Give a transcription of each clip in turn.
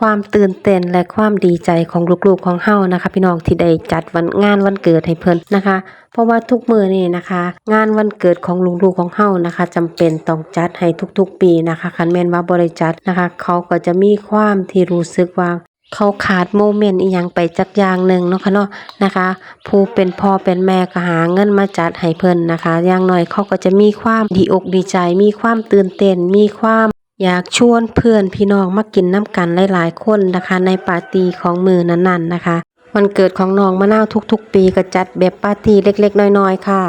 ความตื่นเต้นและความดีใจของลูกๆของเฮานะคะ พี่น้องที่ได้จัดวันงานวันเกิดให้เพิ่นนะคะ เพราะว่าทุกมือนี่นะคะ งานวันเกิดของลูกๆของเฮานะคะจำเป็นต้องจัดให้ทุกๆ ปีนะคะคันแม่นว่าบ่ได้จัดนะคะ เขาก็จะมีความที่รู้สึกว่าเขาขาดโมเมนต์อีหยังไปจักอย่างหนึ่งเนาะค่ะเนาะนะคะ ผู้เป็นพ่อเป็นแม่ก็หาเงินมาจัดให้เพิ่นนะคะ อย่างน้อยเขาก็จะมีความดีอกดีใจ มีความตื่นเต้นมีความ อยากชวนเพื่อนพี่น้องมากินน้ำกันหลายๆคนนะคะ ในปาร์ตี้ของมือนั้นๆนะคะ วันเกิดของน้องมะนาวทุกๆ ปีก็จัดแบบปาร์ตี้เล็กๆ น้อยๆ ค่ะ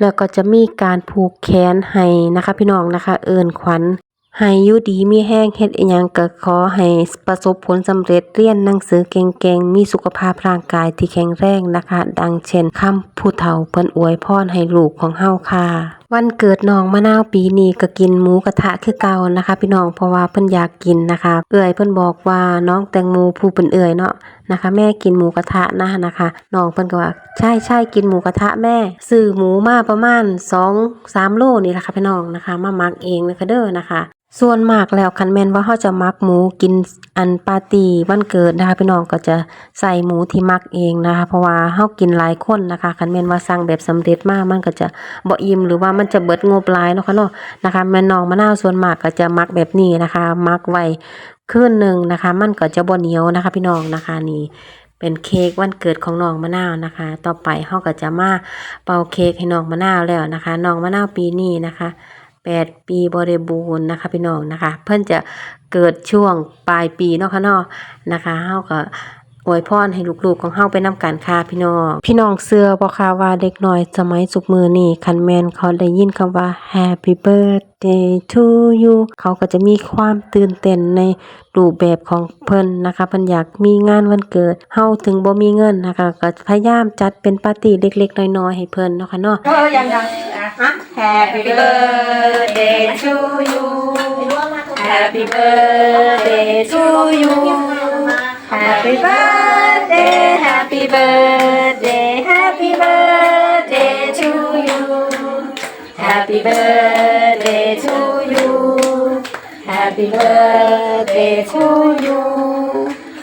แล้วก็จะมีการผูกแขนให้นะคะพี่น้องนะคะ เอิ้นขวัญให้ยู่ดีมีแห้งเฮ็ดอิหยังก็ขอให้ประสบผลสำเร็จเรียนหนังสือเก่งๆ มีสุขภาพร่างกายที่แข็งแรงนะคะ ดังเช่นคำผู้เฒ่าเพิ่นอวยพรให้ลูกของเฮาค่ะ วันเกิดน้องมะนาวปีนี้ก็กินหมูกระทะคือเก่านะคะ พี่น้องเพราะว่าเพิ่นอยากกินนะคะ เอื่อยเพิ่นบอกว่าน้องแตงโมผู้เป็นเอื่อยเนาะนะคะ แม่กินหมูกระทะนะนะคะน้องเพิ่นก็ว่าใช่ใช่กินหมูกระทะแม่ ซื้อหมูมาประมาณสองสามโลนี่แหละค่ะพี่น้องนะคะ มาหมักเองนะคะเด้อนะคะส่วนมากแล้วคันแมนว่าเฮาจะมักหมูกินอันปาร์ตี้วันเกิดนะคะพี่น้องก็จะใส่หมูที่มักเองนะคะ เพราะว่าเฮากินหลายคนนะคะคันแมนว่าสั่งแบบสำเร็จมากมันก็จะบ่อิ่มหรือว่ามันจะเบิดงบหลายเนาะค่ะเนาะนะคะแม่น้องมะนาวส่วนมากก็จะมักแบบนี้นะคะ มักไว้คืนหนึ่งนะคะ มันก็จะบ่เหนียวนะคะ พี่น้องนะคะนี่เป็นเค้กวันเกิดของน้องมะนาวนะคะ ต่อไปเฮาก็จะมาเป่าเค้กให้น้องมะนาวแล้วนะคะน้องมะนาวปีนี้นะคะ แปดปีบริบูรณ์นะคะพี่น้องนะคะ เพิ่นจะเกิดช่วงปลายปีเนาะค่ะเนาะนะคะเฮาก็ อวยพรให้ลูกๆของเฮาไปนำกันค่ะพี่น้อง พี่น้องเชื่อบ่คะว่าเด็กน้อยสมัยสุกมือนี่คันแม่นเขาได้ยินคำว่า Happy birthday to you เขาก็จะมีความตื่นเต้นในรูปแบบของเพิ่นนะคะเพิ่นอยากมีงานวันเกิดเฮาถึงบ่มีเงินนะคะก็พยายามจัดเป็นปาร์ตี้เล็กๆ น้อยๆให้เพิ่นเนาะค่ะเนาะเออยังยังฮะ Happy birthday to you Happy birthday to you Happy birthday Happy birthday Happy birthday to you Happy birthday to you Happy birthday to you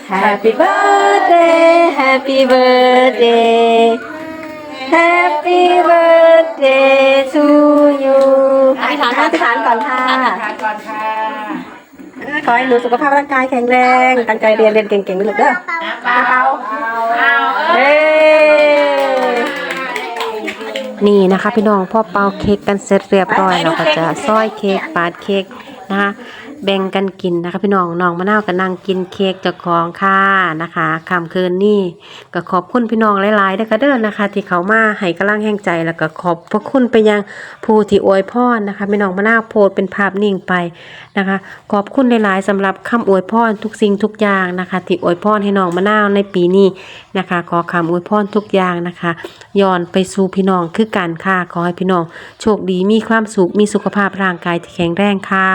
Happy birthday Happy birthday Happy birthday to you อธิษฐานอธิษฐานก่อนค่ะ ทานก่อนค่ะ ะ ขอให้หนูสุขภาพร่างกายแข็งแรง ตั้งใจเรียนเรียนเก่งๆนะลูกเด้อเปาเอาเอเฮ้นี่นะคะพี่น้องพ่อเปาเค้กกันเสร็จเรียบร้อยเราก็จะซ้อยเค้กปาดเค้ก นะคะแบ่งกันกินนะคะพี่น้องน้องมะนาวก็นั่งกินเค้กเจากของค่ะนะคะค่ำคืนนี้ก็ขอบคุณพี่น้องหลายๆเด้อค่ะเด้อนะคะ ที่เขามาให้กำลังแห่งใจแล้วก็ขอบพระคุณไปยังผู้ที่อวยพรนะคะพี่น้องมะนาวโพสเป็นภาพนิ่งไปนะคะ ขอบคุณหลายๆสำหรับคำอวยพรทุกสิ่งทุกอย่างนะคะ ที่อวยพรให้น้องมะนาวในปีนี้นะคะ ขอคำอวยพรทุกอย่างนะคะย้อนไปสู่พี่น้องคือกันค่ะขอให้พี่น้องโชคดีมีความสุขมีสุขภาพร่างกายที่แข็งแรงค่ะ